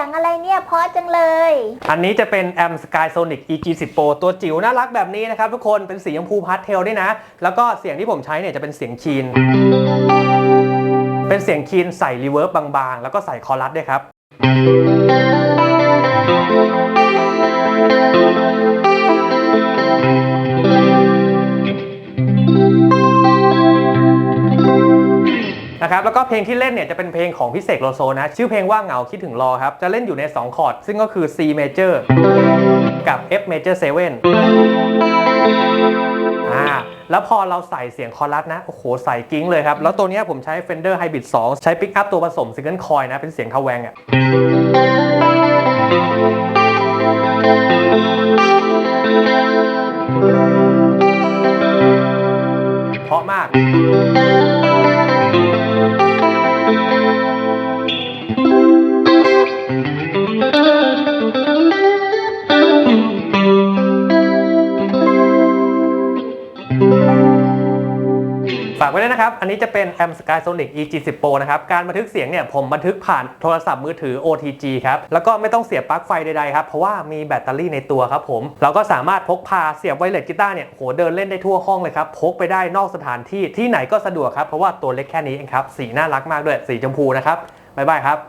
ยงอะไรเนี่ยเพราะจังเลย อันนี้จะเป็น a m Sky Sonic EG10 Pro ตัวจิ๋วน่ารักแบบนี้นะครับทุกคนเป็นสีชมพูพาสเทลด้วยนะ แล้วก็เสียงที่ผมใช้เนี่ยจะเป็นเสียงคีน เป็นเสียงคีนใส่รีเวิร์บบางๆ แล้วก็ใส่คอรัสด้วยครับ นะครับแล้วก็เพลงที่เล่นเนี่ยจะเป็นเพลงของพี่เสกโลโซนะ ชื่อเพลงว่าเหงาคิดถึงรอครับ จะเล่นอยู่ใน 2 คอร์ด ซึ่งก็คือ C major กับ F major 7อ่าแล้วพอเราใส่เสียงคอรัสนะ โอ้โห ใส่กิ้งเลยครับ แล้วตัวนี้ผมใช้ Fender Hybrid 2 ใช้ปิกอัพตัวผสมซิงเกิลคอยนะ เป็นเสียงทาแวงอะเพราะมาก ฝากไว้ด้วยนะครับ อันนี้จะเป็น Am Skysonic EG10 Pro นะครับ การบันทึกเสียงเนี่ยผมบันทึกผ่านโทรศัพท์มือถือ OTG ครับ แล้วก็ไม่ต้องเสียบปลั๊กไฟใดๆครับ เพราะว่ามีแบตเตอรี่ในตัวครับผม เราก็สามารถพกพาเสียบไวเลสกีตาร์เนี่ย โหเดินเล่นได้ทั่วห้องเลยครับ พกไปได้นอกสถานที่ที่ไหนก็สะดวกครับ เพราะว่าตัวเล็กแค่นี้เองครับ สีน่ารักมากด้วย สีชมพูนะครับ บ๊ายบายครับ